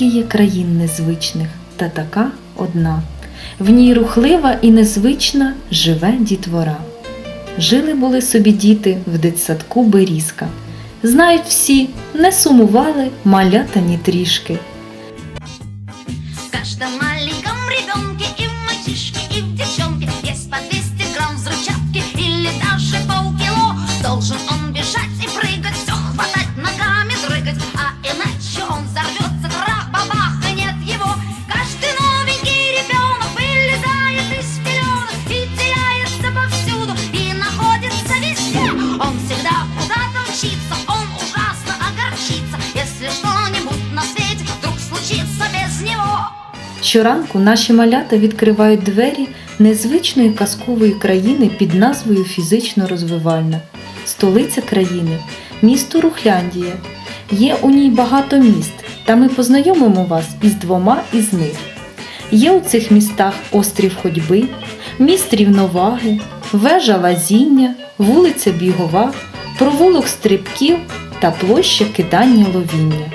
Скільки є країн незвичних, та така одна. В ній рухлива і незвична живе дітвора. Жили були собі діти в дитсадку Берізка. Знають всі, не сумували малята ні трішки. Щоранку наші малята відкривають двері незвичної казкової країни під назвою Фізично розвивальна. Столиця країни місто Рухляндія. Є у ній багато міст, та ми познайомимо вас із двома із них. Є у цих містах острів ходьби, міст рівноваги, вежа лазіння, вулиця Бігова, провулок стрибків та площа кидання ловіння.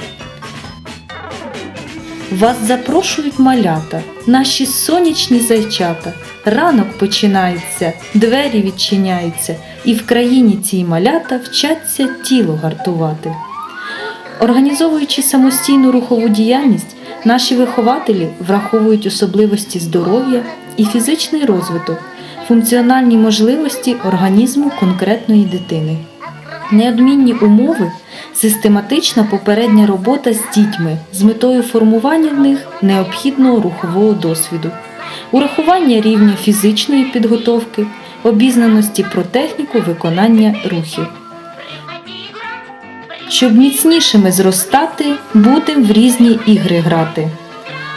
Вас запрошують малята, наші сонячні зайчата. Ранок починається, двері відчиняються, і в країні цій малята вчаться тіло гартувати. Організовуючи самостійну рухову діяльність, наші вихователі враховують особливості здоров'я і фізичний розвиток, функціональні можливості організму конкретної дитини. Неодмінні умови систематична попередня робота з дітьми з метою формування в них необхідного рухового досвіду, урахування рівня фізичної підготовки, обізнаності про техніку виконання рухів. Щоб міцнішими зростати, будемо в різні ігри грати.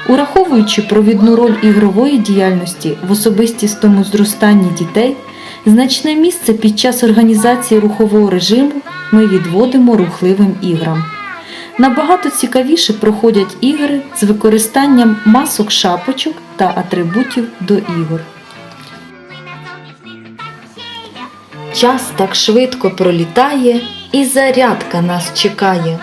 Ураховуючи провідну роль ігрової діяльності в особистісному зростанні дітей, значне місце під час організації рухового режиму ми відводимо рухливим іграм. Набагато цікавіше проходять ігри з використанням масок шапочок та атрибутів до ігор. Час так швидко пролітає, і зарядка нас чекає.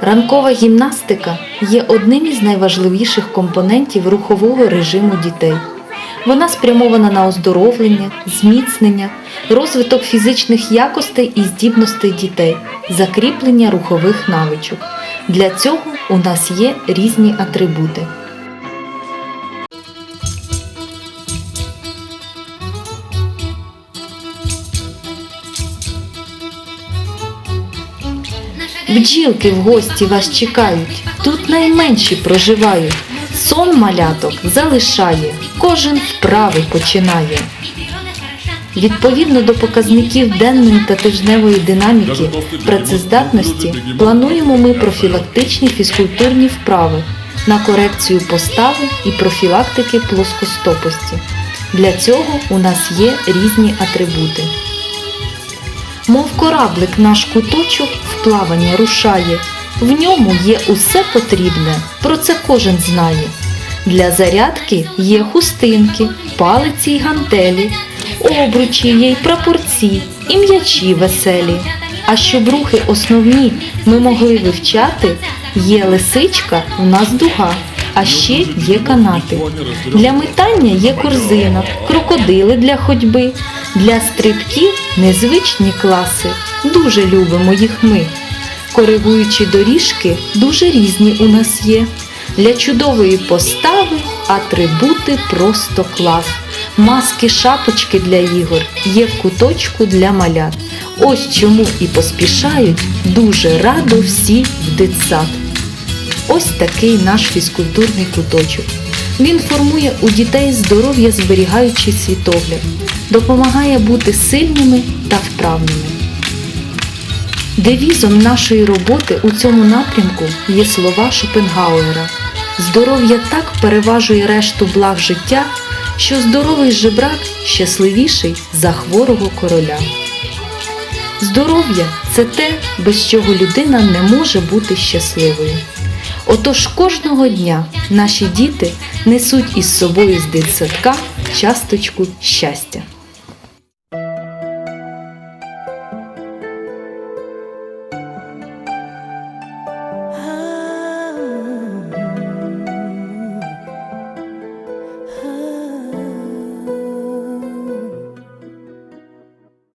Ранкова гімнастика є одним із найважливіших компонентів рухового режиму дітей. Вона спрямована на оздоровлення, зміцнення, розвиток фізичних якостей і здібностей дітей, закріплення рухових навичок. Для цього у нас є різні атрибути. Бджілки в гості вас чекають, тут найменші проживають. Сон маляток залишає, кожен вправи починає. Відповідно до показників денної та тижневої динаміки працездатності плануємо ми профілактичні фізкультурні вправи на корекцію постави і профілактики плоскостопості. Для цього у нас є різні атрибути. Мов кораблик наш куточок в плавання рушає. В ньому є усе потрібне, про це кожен знає. Для зарядки є хустинки, палиці й гантелі, обручі є й прапорці, і м'ячі веселі. А щоб рухи основні ми могли вивчати, є лисичка, у нас дуга, а ще є канати. Для метання є корзина, крокодили для ходьби, для стрибків незвичні класи. Дуже любимо їх ми. Коригуючі доріжки дуже різні у нас є. Для чудової постави атрибути просто клас. Маски, шапочки для ігор є в куточку для малят. Ось чому і поспішають дуже радо всі в дитсад. Ось такий наш фізкультурний куточок. Він формує у дітей здоров'я зберігаючий світогляд, допомагає бути сильними та вправними. Девізом нашої роботи у цьому напрямку є слова Шопенгауера. Здоров'я так переважує решту благ життя, що здоровий жебрак щасливіший за хворого короля. Здоров'я це те, без чого людина не може бути щасливою. Отож кожного дня наші діти несуть із собою з дитсадка часточку щастя.